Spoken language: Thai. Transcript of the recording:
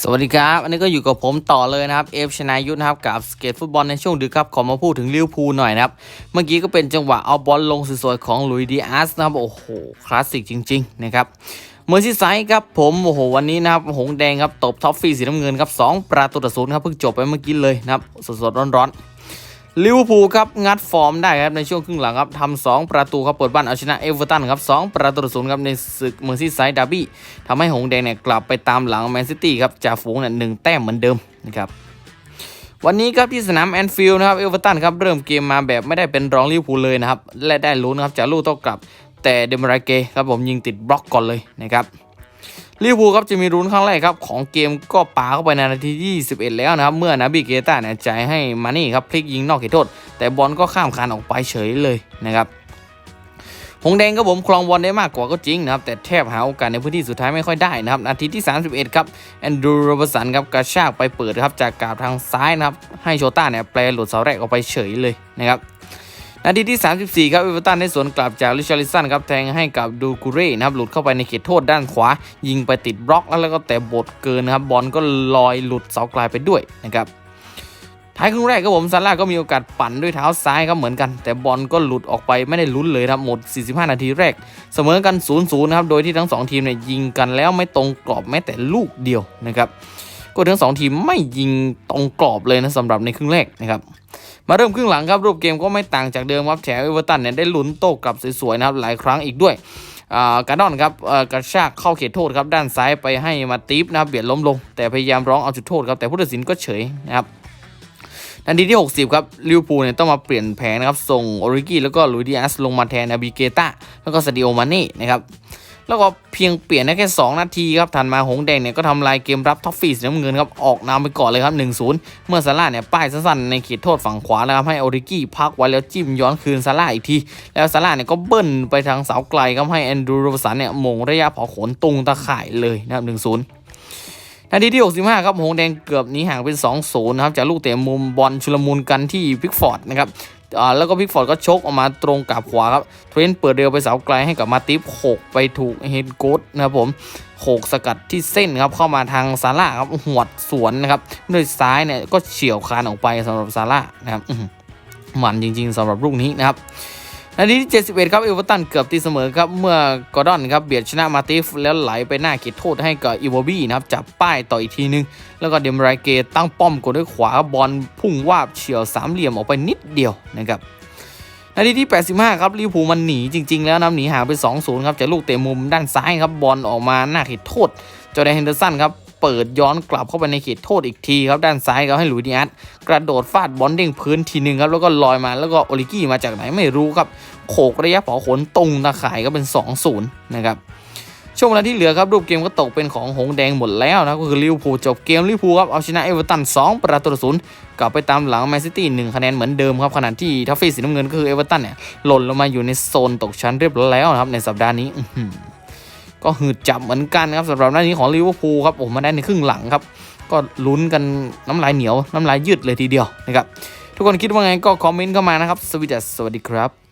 สวัสดีครับ อันนี้ก็อยู่กับผมต่อเลยนะครับเอฟชนายุทธนะครับกับสเกตฟุตบอลในช่วงดึกครับ ขอมาพูดถึงลิเวอร์พูลหน่อยนะครับ เมื่อกี้ก็เป็นจังหวะเอาบอลลงสวยๆของลุยดีอาร์สนะครับ โอ้โห คลาสสิกจริง ๆ นะครับเมอร์ซีไซด์ครับผมโอ้โหวันนี้นะครับหงแดงครับตบท็อฟฟี่สีน้ำเงินครับสองประตูต่อศูนย์ครับเพิ่งจบไปเมื่อกี้เลยนะครับสดๆร้อนๆ ลิเวอร์พูลครับงัดฟอร์มได้ครับในช่วงครึ่งหลังครับทำสองประตูครับเปิดบ้านเอาชนะเอเวอร์ตันครับสองประตูต่อศูนย์ครับในศึกเมอร์ซีไซด์ดาร์บี้ทำให้หงแดงเนี่ยกลับไปตามหลังแมนซิตี้ครับจ่าฝูงเนี่ยหนึ่งแต้มเหมือนเดิมนะครับวันนี้ครับที่สนามแอนฟิลด์นะครับเอเวอร์ตันครับเริ่มเกมมาแบบไม่ได้เป็นรองลิเวอร์พูลเลยนะครับและได้ลุ้นครับจากลูกโต้กลับ แต่เดมาราเกครับผมยิงติดบล็อกก่อนเลยนะครับ ลิเวอร์พูลครับจะมีรุ้นครั้งแรกครับของเกมก็ปาเข้าไปในนาทีที่21 แล้วนะครับ เมื่อนาบิเกต้าเนี่ยจ่ายให้มานี่ครับพลิกยิงนอกเขตโทษ แต่บอลก็ข้ามคานออกไปเฉยเลยนะครับหงแดงก็ผมครองบอลได้มากกว่าก็จริงนะครับ แต่แทบหาโอกาสในพื้นที่สุดท้ายไม่ค่อยได้นะครับ นาทีที่ 31 ครับแอนดรูโรบสันครับกระชากไปเปิดครับจากกาบทางซ้ายนะครับ ให้โชต้าเนี่ยแปลหลุดเสาแรกออกไปเฉยเลยนะครับ นาทีที่ 34 ครับเอเวอร์ตันได้สวนกลับจากลิชาริสันครับแทงให้กับดูกูเร่นะครับหลุดเข้าไปในเขตโทษด้านขวา ยิงไปติดบล็อกแล้วก็แต่บดเกินนะครับบอลก็ลอยหลุดเสาไกลไปด้วยนะครับท้ายครึ่งแรกครับผมซาร่าก็มีโอกาสปั่นด้วยเท้าซ้ายครับเหมือนกัน แต่บอลก็หลุดออกไปไม่ได้ลุ้นเลยครับหมด 45 นาทีแรก เสมอกัน 0-0 นะครับโดยที่ทั้ง 2 ทีมเนี่ยยิงกันแล้วไม่ตรงกรอบแม้แต่ลูกเดียวนะครับ ก็ทั้งสองทีมไม่ยิงตรงกรอบเลยนะสำหรับในครึ่งแรกนะครับมาเริ่มครึ่งหลังครับรูปเกมก็ไม่ต่างจากเดิมครับแถวเอเวอร์ตันเนี่ยได้ลุ้นโต้กลับสวยๆนะครับหลายครั้งอีกด้วยการดอนครับกระชากเข้าเขตโทษครับด้านซ้ายไปให้มาตีฟนะครับเบียดล้มลง แต่พยายามร้องเอาจุดโทษครับแต่ผู้ตัดสินก็เฉยนะครับนาทีที่ 60 ครับลิวพูเนี่ยต้องมาเปลี่ยนแผนนะครับ ส่งโอริกี้แล้วก็ลุยดิอาสลงมาแทนอาบิเกตาแล้วก็ซาดิโอมาเน่นะครับ แล้วก็เพียงเปลี่ยนได้แค่ 2 นาทีครับถัดมาหงแดงเนี่ยก็ทำลายเกมรับท็อฟฟี่สีน้ำเงินครับออกนำไปก่อนเลยครับ 1-0 เมื่อซาร่าเนี่ยป้ายสั้นๆในเขตโทษฝั่งขวาแล้วครับให้โอริกี้พักไว้แล้วจิ้มย้อนคืนซาร่าอีกที แล้วซาร่าเนี่ยก็เบิ้ลไปทางเสาไกลครับให้แอนดรูโรบสันเนี่ยมงระยะเผาขนตุงตะข่ายเลยนะครับ1-0นาทีที่ 65 ครับหงแดงเกือบหนีห่างเป็น 2-0 นะครับ จากลูกเตะมุมบอลชุลมุนกันที่พิกฟอร์ดนะครับ แล้วก็พิกฟอร์ดก็ชกออกมาตรงกับขวาครับเทรนต์เปิดเร็วไปเสาไกลให้กับมาติฟหกไปถูกเฮนโกดนะครับผมโขกสกัดที่เส้นครับเข้ามาทางซาร่าครับหวดสวนนะครับด้วยซ้ายเนี่ยก็เฉียวคานออกไปสำหรับซาร่านะครับหมันจริง ๆสำหรับลูกนี้นะครับ นาทีที่ 71 ครับเอเวอร์ตันเกือบตีเสมอครับ เมื่อกอร์ดอนครับเบียดชนะมาติฟ แล้วไหลไปหน้าเขตโทษให้กับอีโวบี้นะครับจับป้ายต่ออีกทีนึง แล้วก็เดมไรเกตั้งป้อมกดด้วยขวาบอลพุ่งวาบเฉียวสามเหลี่ยมออกไปนิดเดียวนะครับนาทีที่ 85 ครับลิเวอร์พูลมันหนีจริง ๆ แล้วนำหนีหางไป 2-0 ครับจากลูกเตะมุมด้านซ้ายครับบอลออกมาหน้าเขตโทษจอแดนเฮนเดอร์สันครับ เปิดย้อนกลับเข้าไปในเขตโทษอีกทีครับด้านซ้ายครับให้ลุยดิอาสกระโดดฟาดบอลเด้งพื้นทีหนึ่งครับแล้วก็ลอยมาแล้วก็โอลิกี้มาจากไหนไม่รู้ครับโขกระยะเผาขนตรงตะข่ายก็เป็น 2-0 นะครับช่วงเวลาที่เหลือครับรูปเกมก็ตกเป็นของหงแดงหมดแล้วนะก็คือลิวพูจบเกมลิวพูครับเอาชนะเอเวอร์ตัน2ประตูต่อศูนย์กลับไปตามหลังแมนซิตี้1คะแนนเหมือนเดิมครับขณะที่ทัฟฟี่สีน้ำเงินก็คือเอเวอร์ตันเนี่ยหล่นลงมาอยู่ในโซนตกชั้นเรียบร้อยแล้วนะครับในสัปดาห์นี้ ก็หืดจับเหมือนกันครับสำหรับหน้านี้ของลิเวอร์พูลครับผมมาได้ในครึ่งหลังครับ ก็ลุ้นกันน้ำลายเหนียว น้ำลายยืดเลยทีเดียวนะครับทุกคนคิดว่าไงก็คอมเมนต์เข้ามานะครับสวัสดีสวัสดีครับ